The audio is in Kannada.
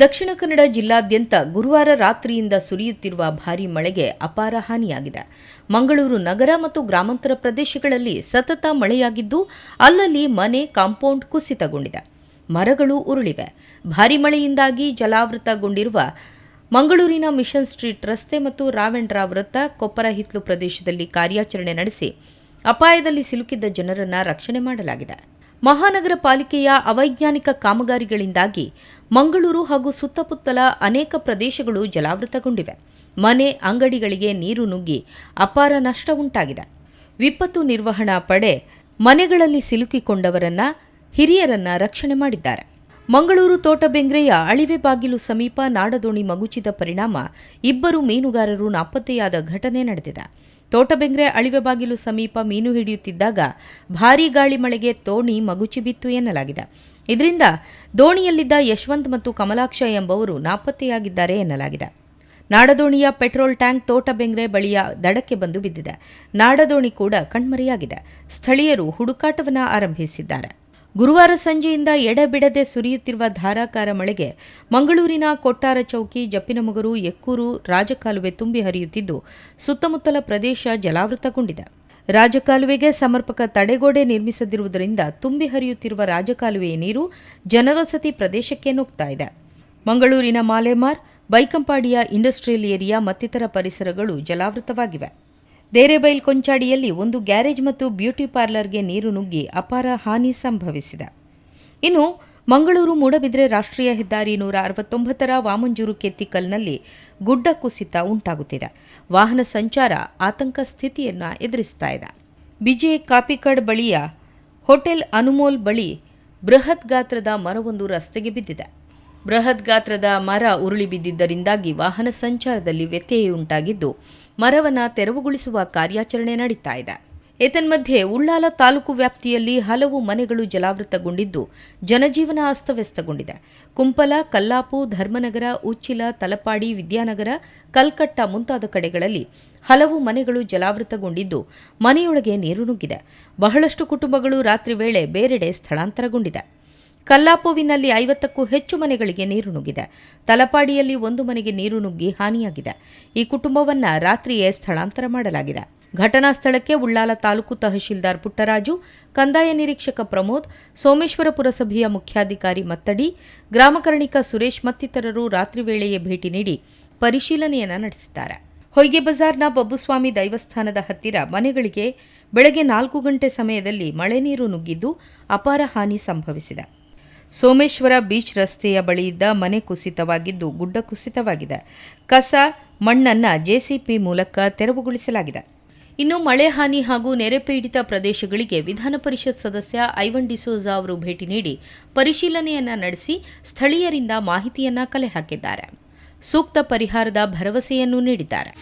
ದಕ್ಷಿಣ ಕನ್ನಡ ಜಿಲ್ಲಾದ್ಯಂತ ಗುರುವಾರ ರಾತ್ರಿಯಿಂದ ಸುರಿಯುತ್ತಿರುವ ಭಾರೀ ಮಳೆಗೆ ಅಪಾರ ಹಾನಿಯಾಗಿದೆ. ಮಂಗಳೂರು ನಗರ ಮತ್ತು ಗ್ರಾಮಾಂತರ ಪ್ರದೇಶಗಳಲ್ಲಿ ಸತತ ಮಳೆಯಾಗಿದ್ದು, ಅಲ್ಲಲ್ಲಿ ಮನೆ, ಕಾಂಪೌಂಡ್ ಕುಸಿತಗೊಂಡಿದೆ. ಮರಗಳು ಉರುಳಿವೆ. ಭಾರೀ ಮಳೆಯಿಂದಾಗಿ ಜಲಾವೃತಗೊಂಡಿರುವ ಮಂಗಳೂರಿನ ಮಿಷನ್ ಸ್ಟ್ರೀಟ್ ರಸ್ತೆ ಮತ್ತು ರಾವೆಂಡ್ರಾ ವೃತ್ತ ಕೊಪ್ಪರ ಹಿತ್ಲು ಪ್ರದೇಶದಲ್ಲಿ ಕಾರ್ಯಾಚರಣೆ ನಡೆಸಿ, ಅಪಾಯದಲ್ಲಿ ಸಿಲುಕಿದ್ದ ಜನರನ್ನು ರಕ್ಷಣೆ ಮಾಡಲಾಗಿದೆ. ಮಹಾನಗರ ಪಾಲಿಕೆಯ ಅವೈಜ್ಞಾನಿಕ ಕಾಮಗಾರಿಗಳಿಂದಾಗಿ ಮಂಗಳೂರು ಹಾಗೂ ಸುತ್ತಮುತ್ತಲ ಅನೇಕ ಪ್ರದೇಶಗಳು ಜಲಾವೃತಗೊಂಡಿವೆ. ಮನೆ, ಅಂಗಡಿಗಳಿಗೆ ನೀರು ನುಗ್ಗಿ ಅಪಾರ ನಷ್ಟ ಉಂಟಾಗಿದೆ. ವಿಪತ್ತು ನಿರ್ವಹಣಾ ಪಡೆ ಮನೆಗಳಲ್ಲಿ ಸಿಲುಕಿಕೊಂಡವರನ್ನ, ಹಿರಿಯರನ್ನ ರಕ್ಷಣೆ ಮಾಡಿದ್ದಾರೆ. ಮಂಗಳೂರು ತೋಟಬೆಂಗ್ರೆಯ ಅಳಿವೆ ಬಾಗಿಲು ಸಮೀಪ ನಾಡದೋಣಿ ಮಗುಚಿದ ಪರಿಣಾಮ ಇಬ್ಬರು ಮೀನುಗಾರರು ನಾಪತ್ತೆಯಾದ ಘಟನೆ ನಡೆದಿದೆ. ತೋಟಬೆಂಗ್ರೆ ಅಳಿವೆ ಬಾಗಿಲು ಸಮೀಪ ಮೀನು ಹಿಡಿಯುತ್ತಿದ್ದಾಗ ಭಾರೀ ಗಾಳಿ ಮಳೆಗೆ ತೋಣಿ ಮಗುಚಿ ಬಿತ್ತು ಎನ್ನಲಾಗಿದೆ. ಇದರಿಂದ ದೋಣಿಯಲ್ಲಿದ್ದ ಯಶವಂತ್ ಮತ್ತು ಕಮಲಾಕ್ಷ ಎಂಬವರು ನಾಪತ್ತೆಯಾಗಿದ್ದಾರೆ ಎನ್ನಲಾಗಿದೆ. ನಾಡದೋಣಿಯ ಪೆಟ್ರೋಲ್ ಟ್ಯಾಂಕ್ ತೋಟಬೆಂಗ್ರೆ ಬಳಿಯ ದಡಕ್ಕೆ ಬಂದು ಬಿದ್ದಿದೆ. ನಾಡದೋಣಿ ಕೂಡ ಕಣ್ಮರೆಯಾಗಿದೆ. ಸ್ಥಳೀಯರು ಹುಡುಕಾಟವನ್ನು ಆರಂಭಿಸಿದ್ದಾರೆ. ಗುರುವಾರ ಸಂಜೆಯಿಂದ ಎಡೆಬಿಡದೆ ಸುರಿಯುತ್ತಿರುವ ಧಾರಾಕಾರ ಮಳೆಗೆ ಮಂಗಳೂರಿನ ಕೊಟ್ಟಾರ ಚೌಕಿ, ಜಪ್ಪಿನಮೊಗರು, ಎಕ್ಕೂರು ರಾಜಕಾಲುವೆ ತುಂಬಿ ಹರಿಯುತ್ತಿದ್ದು, ಸುತ್ತಮುತ್ತಲ ಪ್ರದೇಶ ಜಲಾವೃತಗೊಂಡಿದೆ. ರಾಜಕಾಲುವೆಗೆ ಸಮರ್ಪಕ ತಡೆಗೋಡೆ ನಿರ್ಮಿಸದಿರುವುದರಿಂದ ತುಂಬಿ ಹರಿಯುತ್ತಿರುವ ರಾಜಕಾಲುವೆಯ ನೀರು ಜನವಸತಿ ಪ್ರದೇಶಕ್ಕೆ ನುಗ್ತಾ ಇದೆ. ಮಂಗಳೂರಿನ ಮಾಲೆಮಾರ್, ಬೈಕಂಪಾಡಿಯ ಇಂಡಸ್ಟ್ರಿಯಲ್ ಏರಿಯಾ ಮತ್ತಿತರ ಪರಿಸರಗಳು ಜಲಾವೃತವಾಗಿವೆ. ದೇರೆಬೈಲ್ ಕೊಂಚಾಡಿಯಲ್ಲಿ ಒಂದು ಗ್ಯಾರೇಜ್ ಮತ್ತು ಬ್ಯೂಟಿ ಪಾರ್ಲರ್ಗೆ ನೀರು ನುಗ್ಗಿ ಅಪಾರ ಹಾನಿ ಸಂಭವಿಸಿದೆ. ಇನ್ನು ಮಂಗಳೂರು ಮೂಡಬಿದ್ರೆ ರಾಷ್ಟ್ರೀಯ ಹೆದ್ದಾರಿ ನೂರ ಅರವತ್ತೊಂಬತ್ತರ ವಾಮಂಜೂರು ಕೆತ್ತಿಕಲ್ನಲ್ಲಿ ಗುಡ್ಡ ಕುಸಿತ ಉಂಟಾಗುತ್ತಿದೆ. ವಾಹನ ಸಂಚಾರ ಆತಂಕ ಸ್ಥಿತಿಯನ್ನು ಎದುರಿಸ್ತಾ ಇದೆ. ಬಿಜೆ ಕಾಪಿಕಡ್ ಬಳಿಯ ಹೋಟೆಲ್ ಅನುಮೋಲ್ ಬಳಿ ಬೃಹತ್ ಗಾತ್ರದ ಮರವೊಂದು ರಸ್ತೆಗೆ ಬಿದ್ದಿದೆ. ಬೃಹತ್ ಗಾತ್ರದ ಮರ ಉರುಳಿ ಬಿದ್ದಿದ್ದರಿಂದಾಗಿ ವಾಹನ ಸಂಚಾರದಲ್ಲಿ ವ್ಯತ್ಯಯುಂಟಾಗಿದ್ದು ಮರವನ್ನು ತೆರವುಗೊಳಿಸುವ ಕಾರ್ಯಾಚರಣೆ ನಡೀತಾ ಇದೆ. ಏತನ್ಮಧ್ಯೆ ಉಳ್ಳಾಲ ತಾಲೂಕು ವ್ಯಾಪ್ತಿಯಲ್ಲಿ ಹಲವು ಮನೆಗಳು ಜಲಾವೃತಗೊಂಡಿದ್ದು, ಜನಜೀವನ ಅಸ್ತವ್ಯಸ್ತಗೊಂಡಿದೆ. ಕುಂಪಲ, ಕಲ್ಲಾಪು, ಧರ್ಮನಗರ, ಉಚ್ಚಿಲ, ತಲಪಾಡಿ, ವಿದ್ಯಾನಗರ, ಕಲ್ಕಟ್ಟ ಮುಂತಾದ ಕಡೆಗಳಲ್ಲಿ ಹಲವು ಮನೆಗಳು ಜಲಾವೃತಗೊಂಡಿದ್ದು, ಮನೆಯೊಳಗೆ ನೀರು ನುಗ್ಗಿದೆ. ಬಹಳಷ್ಟು ಕುಟುಂಬಗಳು ರಾತ್ರಿ ವೇಳೆ ಬೇರೆಡೆ ಸ್ಥಳಾಂತರಗೊಂಡಿದೆ. ಕಲ್ಲಾಪುವಿನಲ್ಲಿ ಐವತ್ತಕ್ಕೂ ಹೆಚ್ಚು ಮನೆಗಳಿಗೆ ನೀರು ನುಗ್ಗಿದೆ. ತಲಪಾಡಿಯಲ್ಲಿ ಒಂದು ಮನೆಗೆ ನೀರು ನುಗ್ಗಿ ಹಾನಿಯಾಗಿದೆ. ಈ ಕುಟುಂಬವನ್ನ ರಾತ್ರಿಯೇ ಸ್ಥಳಾಂತರ ಮಾಡಲಾಗಿದೆ. ಘಟನಾ ಸ್ಥಳಕ್ಕೆ ಉಳ್ಳಾಲ ತಾಲೂಕು ತಹಶೀಲ್ದಾರ್ ಪುಟ್ಟರಾಜು, ಕಂದಾಯ ನಿರೀಕ್ಷಕ ಪ್ರಮೋದ್, ಸೋಮೇಶ್ವರ ಪುರಸಭೆಯ ಮುಖ್ಯಾಧಿಕಾರಿ ಮತ್ತಡಿ ಗ್ರಾಮಕರ್ಣಿಕ ಸುರೇಶ್ ಮತ್ತಿತರರು ರಾತ್ರಿ ವೇಳೆಯೇ ಭೇಟಿ ನೀಡಿ ಪರಿಶೀಲನೆಯನ್ನ ನಡೆಸಿದ್ದಾರೆ. ಹೊಯ್ಗೆ ಬಜಾರ್ನ ಬಬ್ಬುಸ್ವಾಮಿ ದೈವಸ್ಥಾನದ ಹತ್ತಿರ ಮನೆಗಳಿಗೆ ಬೆಳಗ್ಗೆ ನಾಲ್ಕು ಗಂಟೆ ಸಮಯದಲ್ಲಿ ಮಳೆ ನೀರು ನುಗ್ಗಿದ್ದು ಅಪಾರ ಹಾನಿ ಸಂಭವಿಸಿದೆ. ಸೋಮೇಶ್ವರ ಬೀಚ್ ರಸ್ತೆಯ ಬಳಿಯಿದ್ದ ಮನೆ ಕುಸಿತವಾಗಿದ್ದು ಗುಡ್ಡ ಕುಸಿತವಾಗಿದೆ. ಕಸ, ಮಣ್ಣನ್ನು ಜೆಸಿಪಿ ಮೂಲಕ ತೆರವುಗೊಳಿಸಲಾಗಿದೆ. ಇನ್ನು ಮಳೆ ಹಾನಿ ಹಾಗೂ ನೆರೆ ಪೀಡಿತ ಪ್ರದೇಶಗಳಿಗೆ ವಿಧಾನ ಪರಿಷತ್ ಸದಸ್ಯ ಐವನ್ ಡಿಸೋಜಾ ಅವರು ಭೇಟಿ ನೀಡಿ ಪರಿಶೀಲನೆಯನ್ನ ನಡೆಸಿ ಸ್ಥಳೀಯರಿಂದ ಮಾಹಿತಿಯನ್ನ ಕಲೆ ಹಾಕಿದ್ದಾರೆ. ಸೂಕ್ತ ಪರಿಹಾರದ ಭರವಸೆಯನ್ನು ನೀಡಿದ್ದಾರೆ.